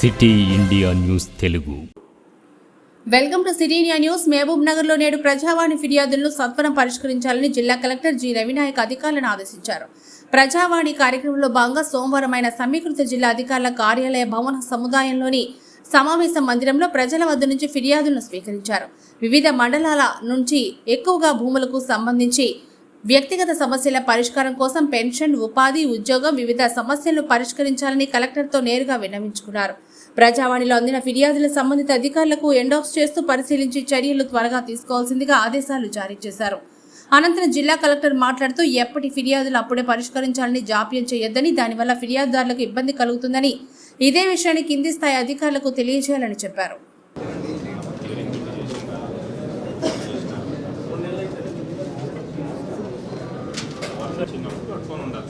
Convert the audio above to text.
City India news Telugu. Welcome to city India news. Mahabub నగర్లో నేడు ప్రజావాణి ఫిర్యాదులను సత్వరం పరిష్కరించాలని జిల్లా కలెక్టర్ జి రవినాయక్ అధికారులను ఆదేశించారు. ప్రజావాణి కార్యక్రమంలో భాగంగా సోమవారం ఆయన సమీకృత జిల్లా అధికారుల కార్యాలయ భవన సముదాయంలోని సమావేశ మందిరంలో ప్రజల వద్ద నుంచి ఫిర్యాదులను స్వీకరించారు. వివిధ మండలాల నుంచి ఎక్కువగా భూములకు సంబంధించి వ్యక్తిగత సమస్యల పరిష్కారం కోసం పెన్షన్ ఉపాధి ఉద్యోగం వివిధ సమస్యలను పరిష్కరించాలని కలెక్టర్తో నేరుగా విన్నవించుకున్నారు. ప్రజావాణిలో అందిన ఫిర్యాదుల సంబంధిత అధికారులకు ఎండాక్స్ చేస్తూ పరిశీలించి చర్యలు త్వరగా తీసుకోవాల్సిందిగా ఆదేశాలు జారీ చేశారు. అనంతరం జిల్లా కలెక్టర్ మాట్లాడుతూ ఎప్పటి ఫిర్యాదులు అప్పుడే పరిష్కరించాలని జాప్యం చేయొద్దని దానివల్ల ఫిర్యాదుదారులకు ఇబ్బంది కలుగుతుందని ఇదే విషయాన్ని కింది స్థాయి అధికారులకు తెలియజేయాలని చెప్పారు. 私の好んだ